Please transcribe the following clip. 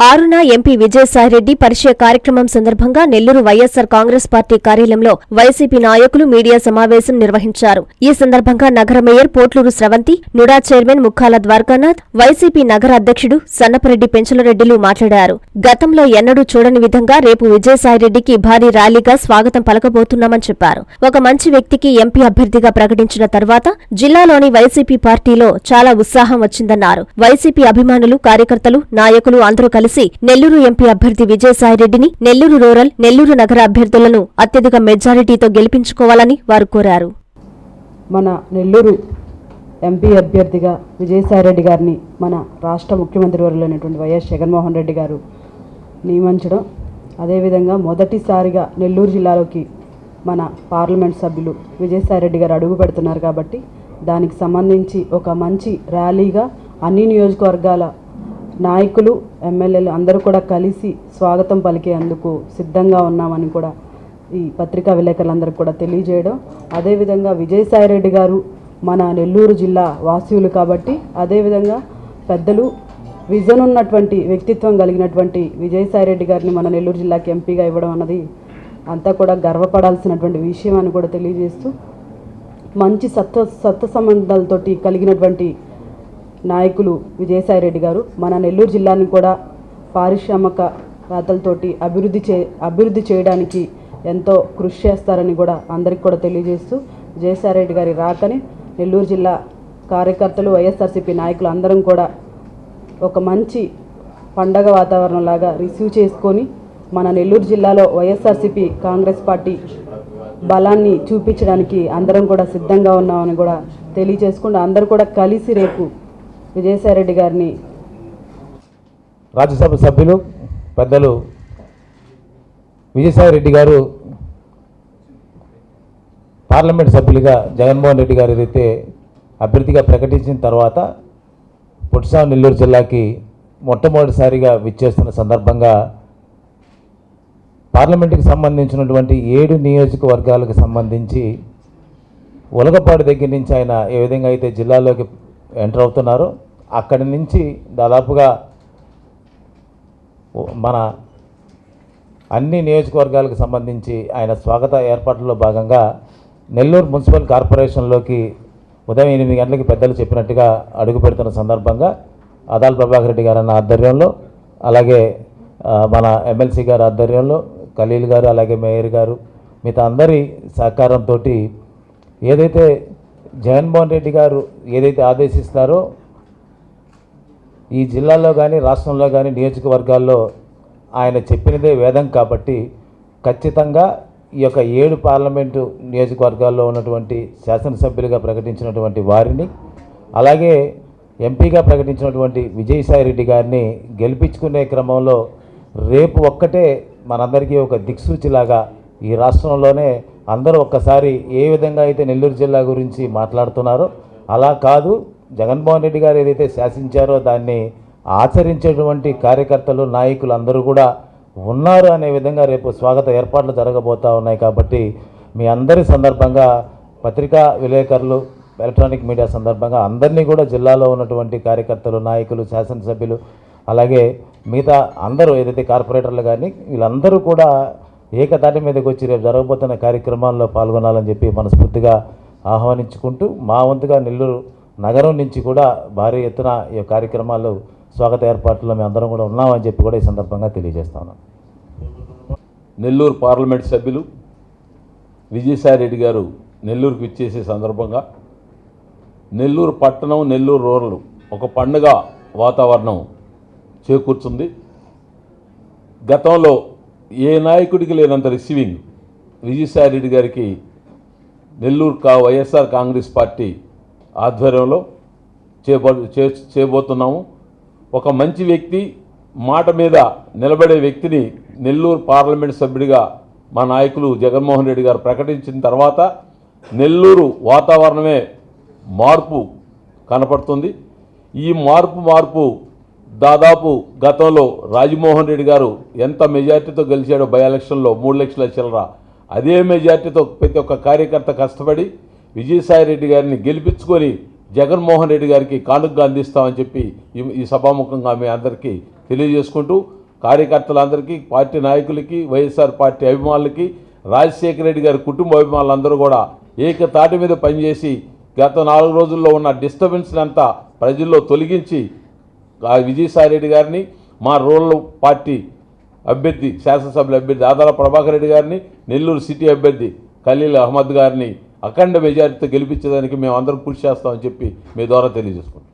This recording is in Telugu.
ఆరున ఎంపీ విజయసాయిరెడ్డి పరిచయ కార్యక్రమం సందర్భంగా నెల్లూరు వైఎస్సార్ కాంగ్రెస్ పార్టీ కార్యాలయంలో వైసీపీ నాయకులు మీడియా సమావేశం నిర్వహించారు. ఈ సందర్భంగా నగర mayor Potluru Sravanthi NUDA chairman Mukhala Dwarakanath YCP నగర అధ్యక్షుడు సన్నపరెడ్డి పెంచలరెడ్డిలు మాట్లాడారు. గతంలో ఎన్నడూ చూడని విధంగా రేపు విజయసాయిరెడ్డికి భారీ ర్యాలీగా స్వాగతం పలకబోతున్నామని చెప్పారు. ఒక మంచి వ్యక్తికి ఎంపీ అభ్యర్థిగా ప్రకటించిన తర్వాత జిల్లాలోని వైసీపీ పార్టీలో చాలా ఉత్సాహం వచ్చిందన్నారు. వైసీపీ అభిమానులు కార్యకర్తలు నాయకులు అందరూ కలిసి నెల్లూరు ఎంపీ అభ్యర్థి విజయసాయిరెడ్డిని నెల్లూరు రూరల్ నెల్లూరు నగర అభ్యర్థులను అత్యధిక మెజారిటీతో గెలిపించుకోవాలని వారు కోరారు. మన నెల్లూరు ఎంపీ అభ్యర్థిగా విజయసాయిరెడ్డి గారిని మన రాష్ట్ర ముఖ్యమంత్రి వర్యులైనటువంటి వైఎస్ జగన్మోహన్ రెడ్డి గారు నియమించడం అదేవిధంగా మొదటిసారిగా నెల్లూరు జిల్లాలోకి మన పార్లమెంట్ సభ్యులు విజయసాయిరెడ్డి గారు అడుగు పెడుతున్నారు కాబట్టి దానికి సంబంధించి ఒక మంచి ర్యాలీగా అన్ని నియోజకవర్గాల నాయకులు ఎమ్మెల్యేలు అందరూ కూడా కలిసి స్వాగతం పలికేందుకు సిద్ధంగా ఉన్నామని కూడా ఈ పత్రికా విలేకరులందరికీ కూడా తెలియజేయడం. అదేవిధంగా విజయసాయిరెడ్డి గారు మన నెల్లూరు జిల్లా వాసులు కాబట్టి అదేవిధంగా పెద్దలు విజన్ ఉన్నటువంటి వ్యక్తిత్వం కలిగినటువంటి విజయసాయిరెడ్డి గారిని మన నెల్లూరు జిల్లాకి ఎంపీగా ఇవ్వడం అన్నది అంతా కూడా గర్వపడాల్సినటువంటి విషయం అని కూడా తెలియజేస్తూ మంచి సత్వ సత్వ సంబంధాలతోటి కలిగినటువంటి నాయకులు విజయసాయిరెడ్డి గారు మన నెల్లూరు జిల్లాని కూడా పారిశ్రామిక రాతలతోటి అభివృద్ధి చే అభివృద్ధి చేయడానికి ఎంతో కృషి చేస్తారని కూడా అందరికి కూడా తెలియజేస్తూ విజయసాయిరెడ్డి గారి రాకని నెల్లూరు జిల్లా కార్యకర్తలు వైఎస్ఆర్సీపీ నాయకులు అందరం కూడా ఒక మంచి పండగ వాతావరణం లాగా రిసీవ్ చేసుకొని మన నెల్లూరు జిల్లాలో వైఎస్ఆర్సీపీ కాంగ్రెస్ పార్టీ బలాన్ని చూపించడానికి అందరం కూడా సిద్ధంగా ఉన్నామని కూడా తెలియచేసుకుంటూ అందరూ కూడా కలిసి రేపు విజయసాయిరెడ్డి గారిని. రాజ్యసభ సభ్యులు పెద్దలు విజయసాయిరెడ్డి గారు పార్లమెంట్ సభ్యులుగా జగన్మోహన్ రెడ్డి గారు ఏదైతే అభ్యర్థిగా ప్రకటించిన తర్వాత పుట్సాం నెల్లూరు జిల్లాకి మొట్టమొదటిసారిగా విచ్చేస్తున్న సందర్భంగా పార్లమెంటుకి సంబంధించినటువంటి ఏడు నియోజకవర్గాలకు సంబంధించి ఉలగపాడు దగ్గర నుంచి ఆయన ఏ విధంగా అయితే జిల్లాలోకి ఎంటర్ అవుతున్నారో అక్కడి నుంచి దాదాపుగా మన అన్ని నియోజకవర్గాలకు సంబంధించి ఆయన స్వాగత ఏర్పాట్లలో భాగంగా నెల్లూరు మున్సిపల్ కార్పొరేషన్లోకి ఉదయం ఎనిమిది గంటలకి పెద్దలు చెప్పినట్టుగా అడుగు పెడుతున్న సందర్భంగా అదాల్ ప్రభాకర్ రెడ్డి గారు అన్న ఆధ్వర్యంలో అలాగే మన ఎమ్మెల్సీ గారి ఆధ్వర్యంలో ఖలీల్ గారు అలాగే మేయర్ గారు మిగతా అందరి సహకారంతో ఏదైతే జగన్మోహన్ రెడ్డి గారు ఏదైతే ఆదేశిస్తారో ఈ జిల్లాలో కానీ రాష్ట్రంలో కానీ నియోజకవర్గాల్లో ఆయన చెప్పినదే వేదం కాబట్టి ఖచ్చితంగా ఈ యొక్క ఏడు పార్లమెంటు నియోజకవర్గాల్లో ఉన్నటువంటి శాసనసభ్యులుగా ప్రకటించినటువంటి వారిని అలాగే ఎంపీగా ప్రకటించినటువంటి విజయసాయి రెడ్డి గారిని గెలిపించుకునే క్రమంలో రేపు ఒక్కటే మనందరికీ ఒక దిక్సూచిలాగా ఈ రాష్ట్రంలోనే అందరూ ఒక్కసారి ఏ విధంగా అయితే నెల్లూరు జిల్లా గురించి మాట్లాడుతున్నారో అలా కాదు. జగన్మోహన్ రెడ్డి గారు ఏదైతే శాసించారో దాన్ని ఆచరించేటువంటి కార్యకర్తలు నాయకులు అందరూ కూడా ఉన్నారు అనే విధంగా రేపు స్వాగత ఏర్పాట్లు జరగబోతూ ఉన్నాయి కాబట్టి మీ అందరి సందర్భంగా పత్రికా విలేకరులు ఎలక్ట్రానిక్ మీడియా సందర్భంగా అందరినీ కూడా జిల్లాలో ఉన్నటువంటి కార్యకర్తలు నాయకులు శాసనసభ్యులు అలాగే మిగతా అందరూ ఏదైతే కార్పొరేటర్లు కానీ వీళ్ళందరూ కూడా ఏకతాటి మీదకి వచ్చి రేపు జరగబోతున్న కార్యక్రమాల్లో పాల్గొనాలని చెప్పి మనస్ఫూర్తిగా ఆహ్వానించుకుంటూ మా వంతుగా నెల్లూరు నగరం నుంచి కూడా భారీ ఎత్తున ఈ కార్యక్రమాలు స్వాగత ఏర్పాట్లలో మేము అందరం కూడా ఉన్నామని చెప్పి కూడా ఈ సందర్భంగా తెలియజేస్తా ఉన్నాం. నెల్లూరు పార్లమెంట్ సభ్యులు విజయసాయిరెడ్డి గారు నెల్లూరుకు విచ్చేసే సందర్భంగా నెల్లూరు పట్టణం నెల్లూరు రూరల్ ఒక పండుగ వాతావరణం చేకూర్చుంది. గతంలో ఏ నాయకుడికి లేనంత రిసీవింగ్ విజయసాయిరెడ్డి గారికి నెల్లూరు కా వైఎస్ఆర్ కాంగ్రెస్ పార్టీ ఆధ్వర్యంలో చేప చేయబోతున్నాము. ఒక మంచి వ్యక్తి మాట మీద నిలబడే వ్యక్తిని నెల్లూరు పార్లమెంట్ సభ్యుడిగా మా నాయకులు జగన్మోహన్ రెడ్డి గారు ప్రకటించిన తర్వాత నెల్లూరు వాతావరణమే మార్పు కనపడుతుంది. ఈ మార్పు మార్పు దాదాపు గతంలో రాజమోహన్ రెడ్డి గారు ఎంత మెజార్టీతో గెలిచాడో బై ఎలక్షన్లో మూడు లక్షల చిల్లర అదే మెజార్టీతో ప్రతి ఒక్క కార్యకర్త కష్టపడి విజయసాయిరెడ్డి గారిని గెలిపించుకొని జగన్మోహన్ రెడ్డి గారికి కానుకగా అందిస్తామని చెప్పి ఈ- ఈ సభాముఖంగా మీ అందరికీ తెలియజేసుకుంటూ కార్యకర్తలందరికీ పార్టీ నాయకులకి వైఎస్ఆర్ పార్టీ అభిమానులకి రాజశేఖర రెడ్డి గారి కుటుంబ అభిమానులందరూ కూడా ఏకతాటి మీద పనిచేసి గత నాలుగు రోజుల్లో ఉన్న డిస్టర్బెన్స్ని అంతా ప్రజల్లో తొలగించి విజయసాయిరెడ్డి రెడ్డి గారిని మా రూరల్ పార్టీ అభ్యర్థి శాసనసభ్యుల అభ్యర్థి ఆదాల ప్రభాకర్ రెడ్డి గారిని నెల్లూరు సిటీ అభ్యర్థి ఖలీల్ అహ్మద్ గారిని అఖండ మెజారిటీతో గెలిపించడానికి మేము అందరం కృషి చేస్తామని చెప్పి మీ ద్వారా తెలియజేసుకుంటాం